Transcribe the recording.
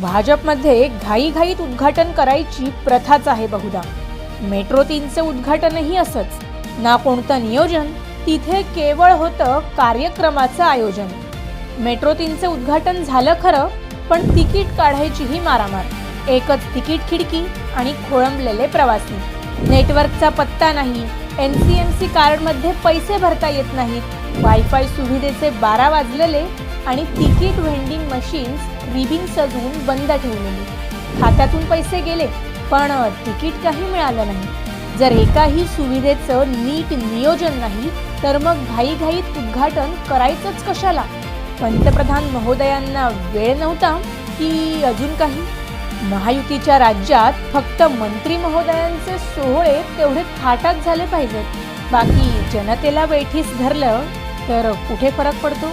भाजपमध्ये घाईघाईत उद्घाटन करायची प्रथाच आहे बहुधा. मेट्रो तीनचे उद्घाटनही असंच. ना कोणतं नियोजन तिथे केवळ होतं कार्यक्रमाचं आयोजन. मेट्रो तीनचे उद्घाटन झालं खरं पण तिकीट काढायचीही मारामार. एकच तिकीट खिडकी आणि खोळंबलेले प्रवासी. नेटवर्कचा पत्ता नाही एन सी एम सी कार्डमध्ये पैसे भरता येत नाहीत. वायफाय सुविधेचे बारा वाजलेले आणि तिकीट व्हेंडिंग मशीन्स रिबिंग सजवून बंद ठेवलेली. खात्यातून पैसे गेले पण तिकीट काही मिळालं नाही. जर एकाही सुविधेचं नीट नियोजन नाही तर मग घाईघाईत उद्घाटन करायचंच कशाला? पंतप्रधान महोदयांना वेळ नव्हता की अजून काही? महायुतीच्या राज्यात फक्त मंत्री महोदयांचे सोहळे तेवढे थाटात झाले पाहिजेत. बाकी जनतेला वेठीस धरलं तर कुठे फरक पडतो?